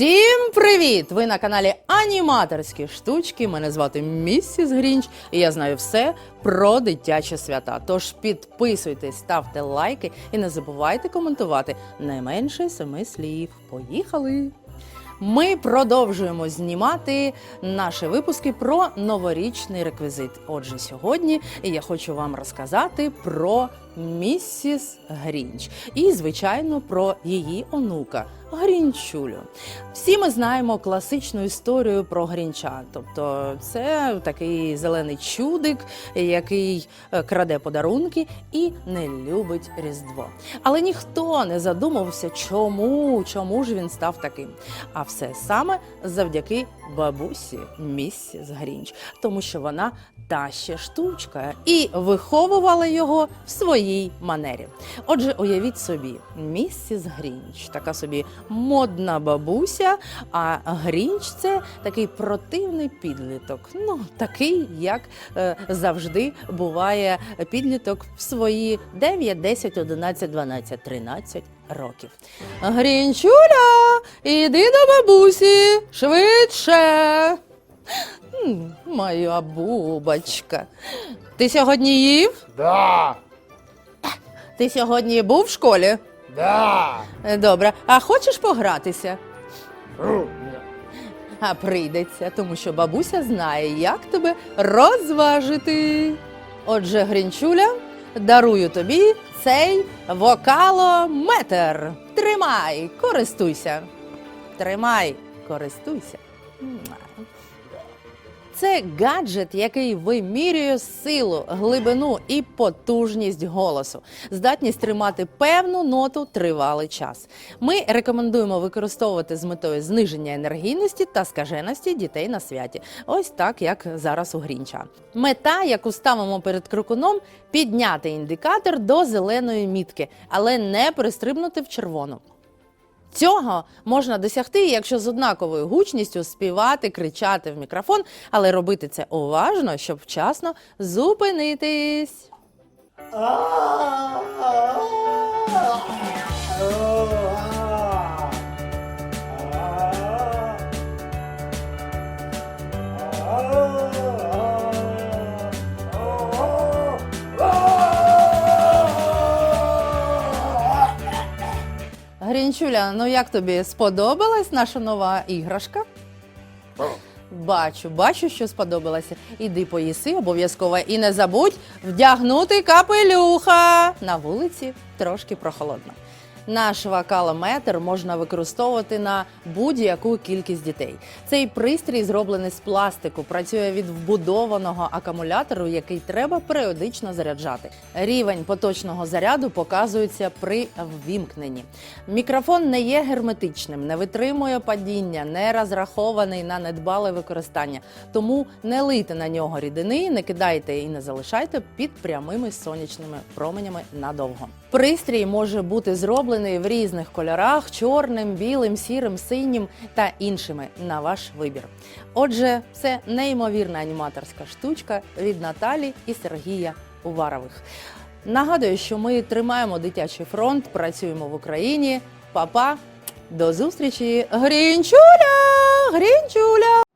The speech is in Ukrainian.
Всім привіт! Ви на каналі Аніматорські штучки. Мене звати Місіс Грінч, і я знаю все про дитячі свята. Тож підписуйтесь, ставте лайки і не забувайте коментувати не менше семи слів. Поїхали! Ми продовжуємо знімати наші випуски про новорічний реквізит. Отже, сьогодні я хочу вам розказати про місіс Грінч і, звичайно, про її онука Грінчулю. Всі ми знаємо класичну історію про Грінча. Тобто, це такий зелений чудик, який е, краде подарунки і не любить Різдво. Але ніхто не задумався, чому, чому ж він став таким. А все саме завдяки бабусі місіс Грінч, тому що вона та ще штучка і виховувала його в своїй манері. Отже, уявіть собі, місіс Грінч, така собі модна бабуся. А Грінч це такий противний підліток. Ну такий, як е, завжди буває підліток в свої 9, 10, 11, 12, 13 років. Грінчуля, іди до бабусі швидше. Моя бубочка. Ти сьогодні їв? Да, Ти сьогодні був в школі? да. Добре. А хочеш погратися? А прийдеться, тому що бабуся знає, як тебе розважити. Отже, Грінчуля, дарую тобі цей вокалометр. Тримай, користуйся. Тримай, користуйся. Це гаджет, який вимірює силу, глибину і потужність голосу, здатність тримати певну ноту тривалий час. Ми рекомендуємо використовувати з метою зниження енергійності та скаженості дітей на святі. Ось так, як зараз у Грінча. Мета, яку ставимо перед крокуном, підняти індикатор до зеленої мітки, але не перестрибнути в червону. Цього можна досягти, якщо з однаковою гучністю співати, кричати в мікрофон, але робити це уважно, щоб вчасно зупинитись. Грінчуля, ну як тобі сподобалась наша нова іграшка? Бачу, бачу, що сподобалося. Іди поїси обов'язково і не забудь вдягнути капелюха. На вулиці трошки прохолодно. Наш вокалометр можна використовувати на будь-яку кількість дітей. Цей пристрій зроблений з пластику, працює від вбудованого акумулятору, який треба періодично заряджати. Рівень поточного заряду показується при ввімкненні. Мікрофон не є герметичним, не витримує падіння, не розрахований на недбале використання. Тому не лийте на нього рідини, не кидайте і не залишайте під прямими сонячними променями надовго. Пристрій може бути зроблений в різних кольорах: чорним, білим, сірим, синім та іншими на ваш вибір. Отже, це неймовірна аніматорська штучка від Наталі і Сергія Уварових. Нагадую, що ми тримаємо дитячий фронт, працюємо в Україні. Па-па, до зустрічі! Грінчуля! Грінчуля!